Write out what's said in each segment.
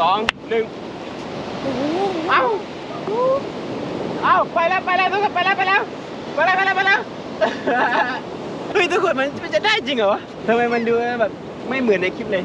สองหนึ่งเอ้าเอ้าไปแล้วไปแล้วทุกคนไปแล้วไปแล้วไปแล้วไปแล้วไปแล้วเฮ้ยทุกคนมันมันจะได้จริงเหรอวะทำไมมันดูแบบ ไม่เหมือนในคลิปเลย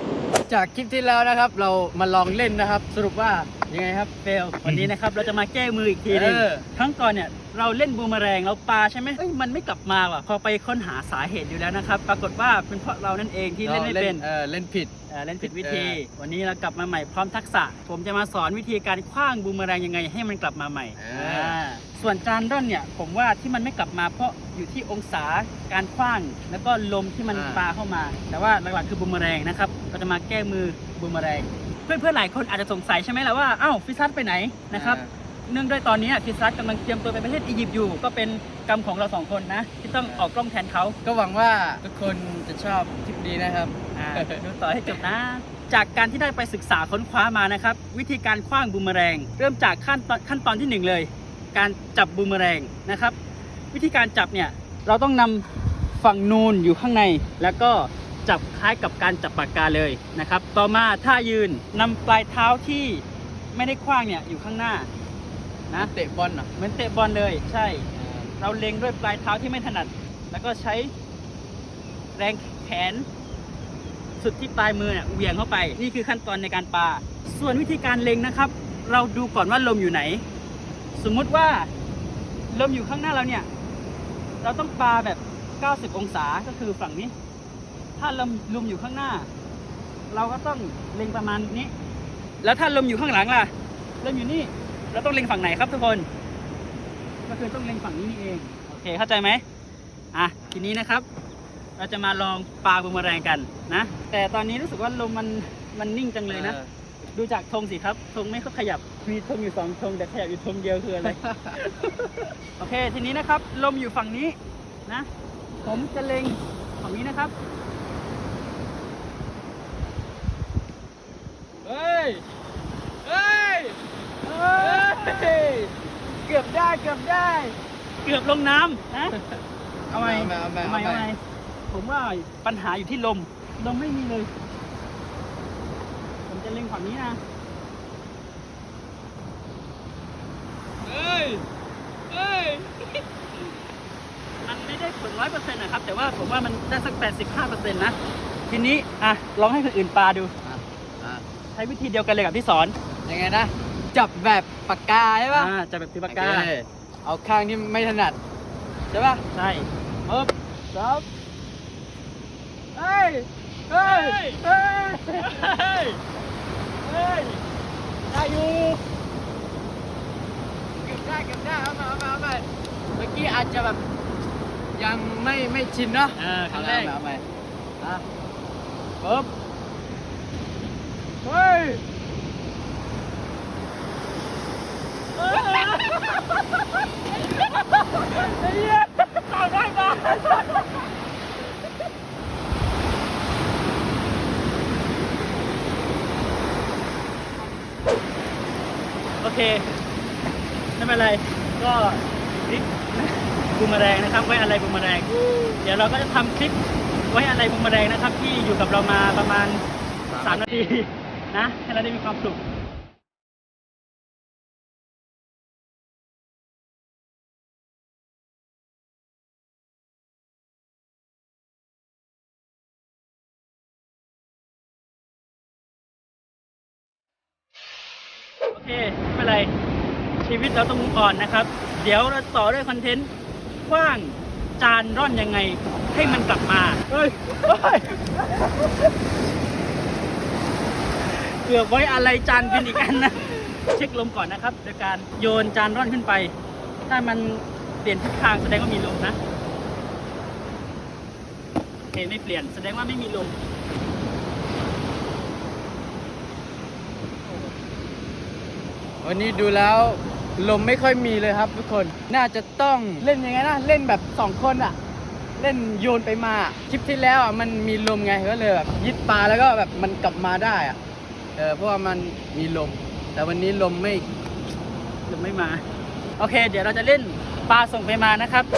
จากคลิปที่แล้วนะครับ เรามาลองเล่นนะครับ สรุปว่ายังไงครับเฟลวันนี้นะครับเราจะมาแก้มืออีกทีหนึงเออ ครั้งก่อนเนี่ยเราเล่นบูมเมอแรงเราปาใช่ไหมเอ้ยมันไม่กลับมาว่ะพอไปค้นหาสาเหตุอยู่แล้วนะครับ ปรากฏว่าเป็นเพราะเรานั่นเองที่เล่นไม่เป็น เออเล่นผิด เอ่อเล่นผิดวิธีเออวันนี้เรากลับมาใหม่พร้อมทักษะ ผมจะมาสอนวิธีการคว้างบูมเมอแรงยังไงให้มันกลับมาใหม่เอออ่า ส่วนจานร่อนเนี่ยผมว่าที่มันไม่กลับมาเพราะอยู่ที่องศาการคว้าง แล้วก็ลมที่มันปาเข้ามา แต่ว่าหลักๆคือบูมเมอแรงนะครับเราจะมาแก้มือบูมเมอแรง เพื่อนๆหลายคนอาจจะสงสัยใช่ไหมล่ะว่าเอ้าฟิซัสไปไหนนะครับ เนื่องด้วยตอนนี้ฟิซัสกำลังเตรียมตัวไปประเทศอียิปต์อยู่ ก็เป็นกรรมของเราสองคนนะ ที่ต้องออกกล้องแทนเขา ก็หวังว่าทุกคนจะชอบคลิปนี้นะครับ อ่าดูต่อให้จบนะ จากการที่ได้ไปศึกษาค้นคว้ามานะครับ วิธีการคว้างบูมเมอแรง เริ่มจากขั้นตอนขั้นตอนที่หนึ่งเลย การจับบูมเมอแรงนะครับ วิธีการจับเนี่ยเราต้องนำฝั่งนูนอยู่ข้างใน แล้วก็จับคล้ายกับการจับปากกาเลยนะครับ ต่อมาท่ายืนนำปลายเท้าที่ไม่ได้คว้างเนี่ยอยู่ข้างหน้านะเตะบอลเหรอเหมือนเตะบอลเลยใช่ เราเล็งด้วยปลายเท้าที่ไม่ถนัด แล้วก็ใช้แรงแขน สุดที่ปลายมือเนี่ยเหวี่ยงเข้าไป นี่คือขั้นตอนในการปา ส่วนวิธีการเล็งนะครับ เราดูก่อนว่าลมอยู่ไหน สมมุติว่าลมอยู่ข้างหน้าเราเนี่ย เราต้องปาแบบ 90 องศาก็คือฝั่งนี้ ถ้าลมลมอยู่ข้างหน้า เราก็ต้องเล็งประมาณนี้ แล้วถ้าลมอยู่ข้างหลังล่ะลมอยู่นี่ เราต้องเล็งฝั่งไหนครับทุกคน ก็คือต้องเล็งฝั่งนี้นี่เอง โอเคเข้าใจไหมอะทีนี้นะครับ เราจะมาลองปาบูมเมอแรงกันนะ แต่ตอนนี้รู้สึกว่าลมมันมันนิ่งจังเลยนะออดูจากธงสิครับธงไม่ค่อยขยับ มีธงอยู่สองธงแต่ขยับอยู่ธงเดียวคืออะไร โอเค ทีนี้นะครับ ลมอยู่ฝั่งนี้นะ ผมจะเล็งฝั่งนี้นะครับ เฮ้ย เฮ้ย เฮ้ย เกือบได้เกือบได้ เกือบลงน้ำนะ เอาไหมเอาใหม่เอาเอาไหใหมม่เอาไหมผมว่าปัญหาอยู่ที่ลม ลมไม่มีเลย ผมจะเล็งฝั่งนี้นะ เฮ้ยเฮ้ย มันไม่ได้ผลร้อยเปอร์เซ็นต์นะครับ แต่ว่าผมว่ามันได้สักแปดสิบห้าเปอร์เซ็นต์นะ ทีนี้ อะ ลองให้คนอื่นปาดูอะอะใช้วิธีเดียวกันเลยกับที่สอน ยังไงนะ จับแบบปากกาใช่ปะอ่าจะแบบตีปากกา โอเคเอาข้างที่ไม่ถนัด ใช่ปะใช่ปึ๊บซับเฮ้ย เฮ้ย เฮ้ย เฮ้ยเฮ้ยได้อยู่เก็บได้เก็บได้เอามาเอามาเอามาเมื่อกี้อาจจะแบบยังไม่ไม่ชินเนาะเออครั้งแรก เอาใหม่เอาใหม่อะปึ๊บเฮ้ยโอเค ไม่เป็นไร ก็คลิปบูมแรงนะครับ ไว้อะไรบูมแรง เดี๋ยวเราก็จะทำคลิปไว้อะไรบูมแรงนะครับ ที่อยู่กับเรามาประมาณ 3 นาทีนะให้เราได้มีความสุขโอเคไม่เป็นไร ชีวิตเราต้องมุ่งอ่อนนะครับ เดี๋ยวเราต่อด้วยคอนเทนต์กว้างจานร่อนยังไงให้มันกลับมาเฮ้ยเฮ้ยเกือบไว้อะไรจานบินอีกอันนะ เช็คลมก่อนนะครับ โดยการโยนจานร่อนขึ้นไป ถ้ามันเปลี่ยนทิศทางแสดงว่ามีลมนะโอเคไม่เปลี่ยนแสดงว่าไม่มีลมวันนี้ดูแล้ว ลมไม่ค่อยมีเลยครับทุกคน น่าจะต้องเล่นยังไงนะ เล่นแบบสองคนอะเล่นโยนไปมา คลิปที่แล้วอะมันมีลมไงก็เลยแบบยึดปลาแล้วก็แบบมันกลับมาได้อะเออเพราะว่ามันมีลม แต่วันนี้ลมไม่ลมไม่มา โอเค เดี๋ยวเราจะเล่นปลาส่งไปมานะครับ โ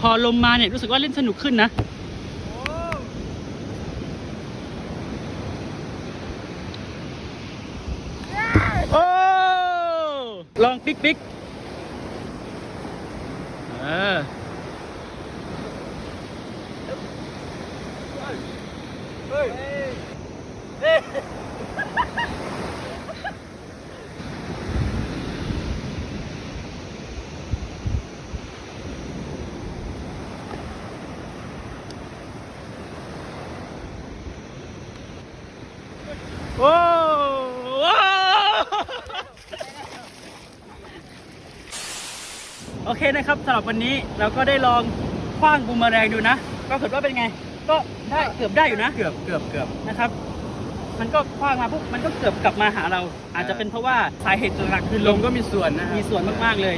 พอ ลมมาเนี่ยรู้สึกว่าเล่นสนุกขึ้นนะโอ้ลองปิ๊กปิ๊กเออ โอ้โอ้โอเคนะครับสำหรับวันนี้เราก็ได้ลองคว้างบูมเมอแรงดูนะปรากฏว่าเป็นไง ก็ได้เกือบได้อยู่นะ เกือบเกือบเกือบนะครับ มันก็คว้างมาปุ๊บมันก็เกือบกลับมาหาเรา อาจจะเป็นเพราะว่าสาเหตุหลักคือลลมมก็มีส่วนนะมีส่วนมากๆเลย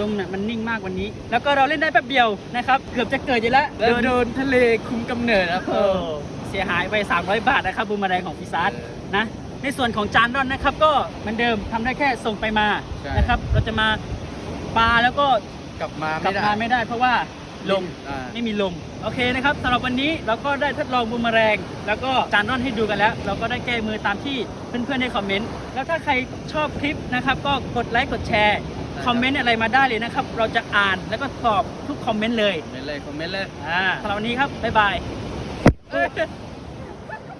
ลมเนี่ยมันนิ่งมากวันนี้ แล้วก็เราเล่นได้แป๊บเดียวนะครับ เกือบจะเกิดอยู่แล้วแล้วโดนทะเลคุมกำเนิดครับเออเสียหายไป 300 บาทนะครับบูมเมอแรงของพิซาร์เออ นะ ในส่วนของจานร่อนนะครับ ก็เหมือนเดิมทำได้แค่ส่งไปมาใช่ นะครับ เราจะมาปลาแล้วก็กลับมากลัไม่บได้มาไม่ได้ เพราะว่าลม อ่า ไม่มีลม โอเคนะครับสำหรับวันนี้เราก็ได้ทดลองบูมเมอแรง แล้วก็จานร่อนให้ดูกันแล้ว เราก็ได้แก้มือตามที่เพื่อนๆในคอมเมนต์แล้วถ้าใครชอบคลิปนะครับก็กดไลค์กดแชร์คอมเมนต์อะไรมาได้เลยนะครับ เราจะอ่านแล้วก็ตอบทุกคอมเมนต์เลยคอมเมนต์เลยคอมเมนต์เลย อ่าสำหรับวันนี้ครับบ๊ายบาย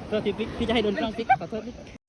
โทษทีพี่พี่จะให้โดนกล้องพี่ขอโทษพี่